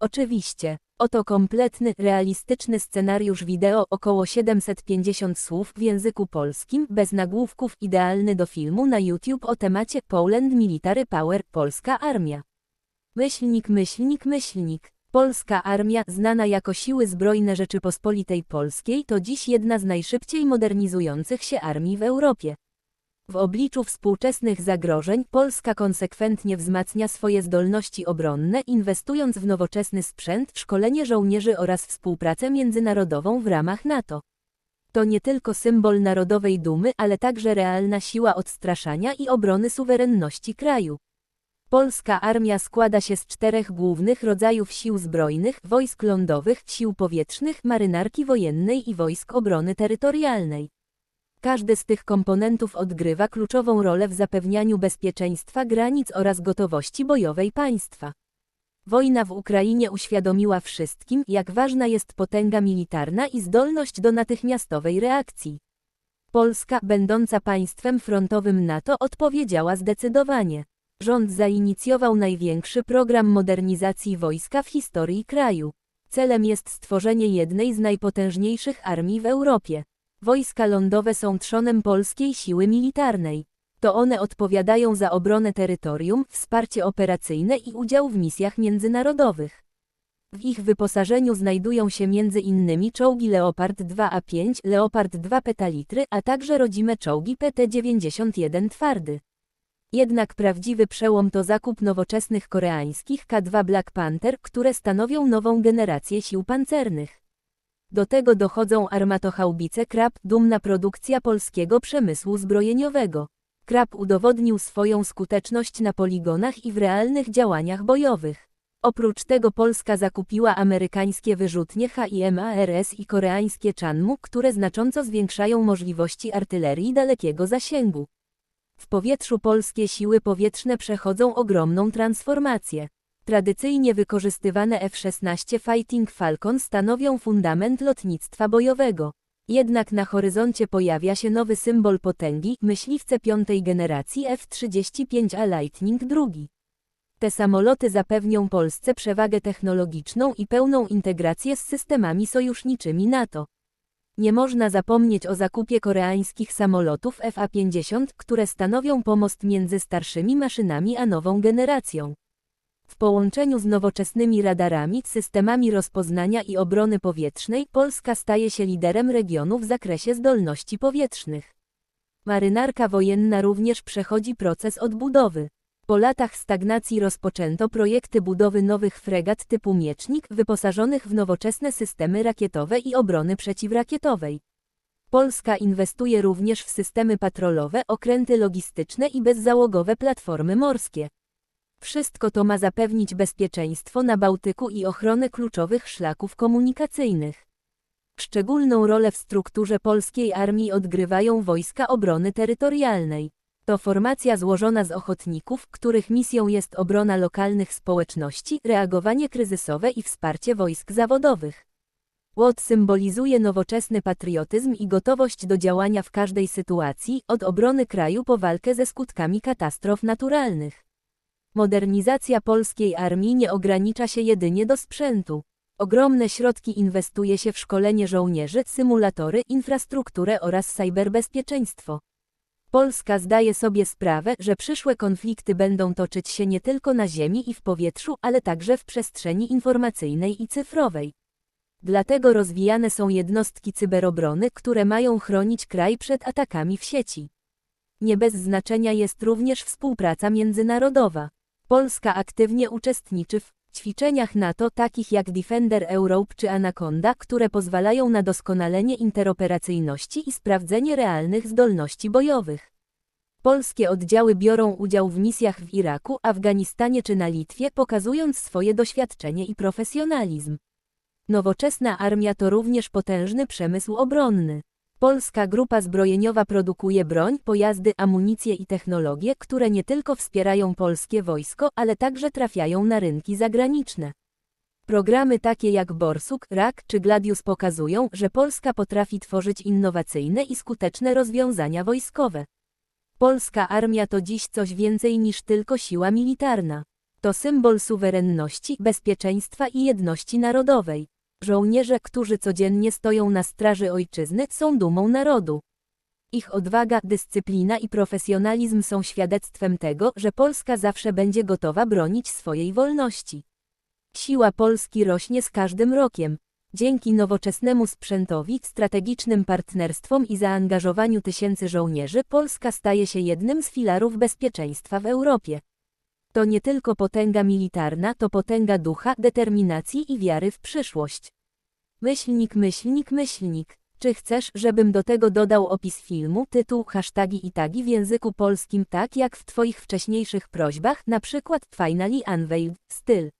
Oczywiście. Oto kompletny, realistyczny scenariusz wideo około 750 słów w języku polskim, bez nagłówków, idealny do filmu na YouTube o temacie Poland Military Power, Polska Armia. Myślnik, myślnik, myślnik. Polska armia, znana jako Siły Zbrojne Rzeczypospolitej Polskiej, to dziś jedna z najszybciej modernizujących się armii w Europie. W obliczu współczesnych zagrożeń Polska konsekwentnie wzmacnia swoje zdolności obronne, inwestując w nowoczesny sprzęt, szkolenie żołnierzy oraz współpracę międzynarodową w ramach NATO. To nie tylko symbol narodowej dumy, ale także realna siła odstraszania i obrony suwerenności kraju. Polska armia składa się z czterech głównych rodzajów sił zbrojnych, wojsk lądowych, sił powietrznych, marynarki wojennej i wojsk obrony terytorialnej. Każdy z tych komponentów odgrywa kluczową rolę w zapewnianiu bezpieczeństwa granic oraz gotowości bojowej państwa. Wojna w Ukrainie uświadomiła wszystkim, jak ważna jest potęga militarna i zdolność do natychmiastowej reakcji. Polska, będąca państwem frontowym NATO, odpowiedziała zdecydowanie. Rząd zainicjował największy program modernizacji wojska w historii kraju. Celem jest stworzenie jednej z najpotężniejszych armii w Europie. Wojska lądowe są trzonem polskiej siły militarnej. To one odpowiadają za obronę terytorium, wsparcie operacyjne i udział w misjach międzynarodowych. W ich wyposażeniu znajdują się m.in. czołgi Leopard 2A5, Leopard 2 Petalitry, a także rodzime czołgi PT-91 twardy. Jednak prawdziwy przełom to zakup nowoczesnych koreańskich K2 Black Panther, które stanowią nową generację sił pancernych. Do tego dochodzą armatochaubice Krab, dumna produkcja polskiego przemysłu zbrojeniowego. Krab udowodnił swoją skuteczność na poligonach i w realnych działaniach bojowych. Oprócz tego Polska zakupiła amerykańskie wyrzutnie HIMARS i koreańskie Chanmu, które znacząco zwiększają możliwości artylerii dalekiego zasięgu. W powietrzu polskie siły powietrzne przechodzą ogromną transformację. Tradycyjnie wykorzystywane F-16 Fighting Falcon stanowią fundament lotnictwa bojowego. Jednak na horyzoncie pojawia się nowy symbol potęgi, myśliwce piątej generacji F-35A Lightning II. Te samoloty zapewnią Polsce przewagę technologiczną i pełną integrację z systemami sojuszniczymi NATO. Nie można zapomnieć o zakupie koreańskich samolotów FA-50, które stanowią pomost między starszymi maszynami a nową generacją. W połączeniu z nowoczesnymi radarami, systemami rozpoznania i obrony powietrznej Polska staje się liderem regionu w zakresie zdolności powietrznych. Marynarka wojenna również przechodzi proces odbudowy. Po latach stagnacji rozpoczęto projekty budowy nowych fregat typu Miecznik wyposażonych w nowoczesne systemy rakietowe i obrony przeciwrakietowej. Polska inwestuje również w systemy patrolowe, okręty logistyczne i bezzałogowe platformy morskie. Wszystko to ma zapewnić bezpieczeństwo na Bałtyku i ochronę kluczowych szlaków komunikacyjnych. Szczególną rolę w strukturze polskiej armii odgrywają wojska obrony terytorialnej. To formacja złożona z ochotników, których misją jest obrona lokalnych społeczności, reagowanie kryzysowe i wsparcie wojsk zawodowych. Łot symbolizuje nowoczesny patriotyzm i gotowość do działania w każdej sytuacji, od obrony kraju po walkę ze skutkami katastrof naturalnych. Modernizacja polskiej armii nie ogranicza się jedynie do sprzętu. Ogromne środki inwestuje się w szkolenie żołnierzy, symulatory, infrastrukturę oraz cyberbezpieczeństwo. Polska zdaje sobie sprawę, że przyszłe konflikty będą toczyć się nie tylko na ziemi i w powietrzu, ale także w przestrzeni informacyjnej i cyfrowej. Dlatego rozwijane są jednostki cyberobrony, które mają chronić kraj przed atakami w sieci. Nie bez znaczenia jest również współpraca międzynarodowa. Polska aktywnie uczestniczy w ćwiczeniach NATO takich jak Defender Europe czy Anaconda, które pozwalają na doskonalenie interoperacyjności i sprawdzenie realnych zdolności bojowych. Polskie oddziały biorą udział w misjach w Iraku, Afganistanie czy na Litwie, pokazując swoje doświadczenie i profesjonalizm. Nowoczesna armia to również potężny przemysł obronny. Polska Grupa Zbrojeniowa produkuje broń, pojazdy, amunicję i technologie, które nie tylko wspierają polskie wojsko, ale także trafiają na rynki zagraniczne. Programy takie jak Borsuk, RAK czy Gladius pokazują, że Polska potrafi tworzyć innowacyjne i skuteczne rozwiązania wojskowe. Polska armia to dziś coś więcej niż tylko siła militarna. To symbol suwerenności, bezpieczeństwa i jedności narodowej. Żołnierze, którzy codziennie stoją na straży ojczyzny, są dumą narodu. Ich odwaga, dyscyplina i profesjonalizm są świadectwem tego, że Polska zawsze będzie gotowa bronić swojej wolności. Siła Polski rośnie z każdym rokiem. Dzięki nowoczesnemu sprzętowi, strategicznym partnerstwom i zaangażowaniu tysięcy żołnierzy Polska staje się jednym z filarów bezpieczeństwa w Europie. To nie tylko potęga militarna, to potęga ducha, determinacji i wiary w przyszłość. Myślnik, myślnik, myślnik. Czy chcesz, żebym do tego dodał opis filmu, tytuł, hasztagi i tagi w języku polskim tak jak w Twoich wcześniejszych prośbach, na przykład Finally Unveiled, styl.